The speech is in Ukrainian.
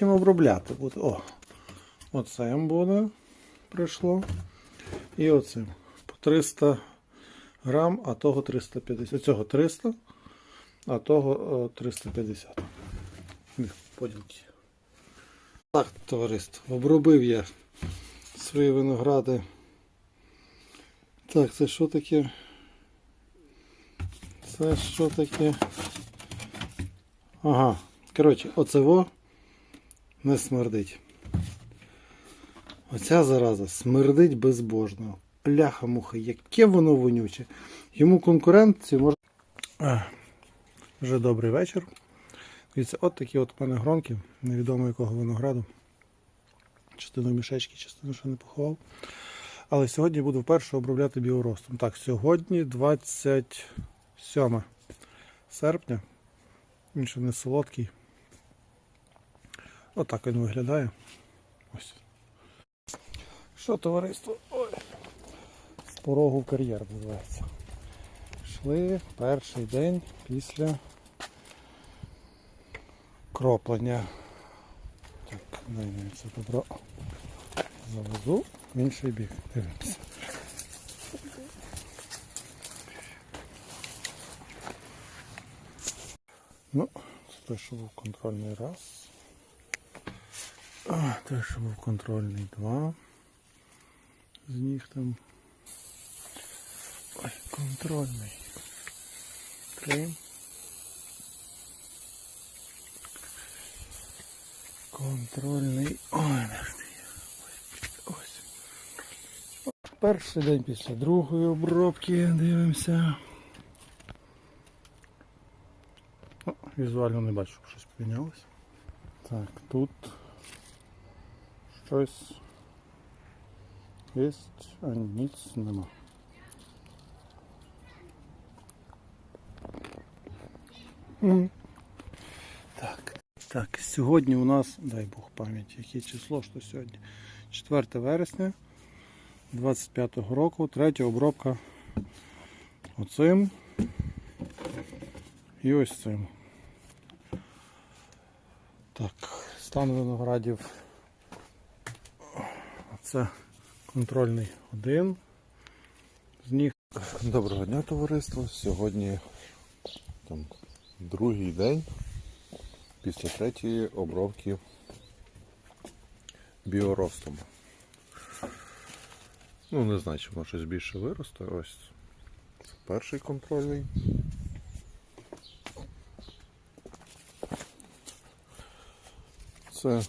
чим обробляти буде. О, оцим буде прийшло. І оцим. По 300 грам, а того 350. Цього 300, а того 350. Їх Поділки. Так, товариство, обробив я свої виногради. Так, це що таке? Це що таке? Ага. Коротше, оце во не смердить. Оця зараза смердить безбожно. Пляха-муха, яке воно вонюче. Йому конкуренцію може. А, вже добрий вечір. Дивіться, от такі от у мене гронки, невідомо якого винограду. Частину мішечки, частину ще не поховав. Але сьогодні буду вперше обробляти біоростом. Так, сьогодні 27 серпня. Він ще не солодкий. Отак він виглядає. Ось. Що, товариство? Ой. З порогу в кар'єр називається. Йшли перший день після кроплення. Так, дай мені це добро завезу в інший бік. Дивимося. Ну, це той, що був контрольний раз. Той, що був контрольний два. З них там. Ой, контрольний. Три. Контрольний. Ой? Ось. Перший день після другої обробки дивимося. О, візуально не бачу, щось помінялося. Так, тут щось є, а ніц нема. Так, так, сьогодні у нас, дай Бог пам'яті, яке число, що сьогодні? 4 вересня 25-го року, третя обробка оцим і ось цим. Так, стан виноградів. Це контрольний один. З них Доброго дня, товариство. Сьогодні там, другий день після третьої обробки біоростом. Ну, не знаю, чи може щось більше виросте. Ось це перший контрольний. Це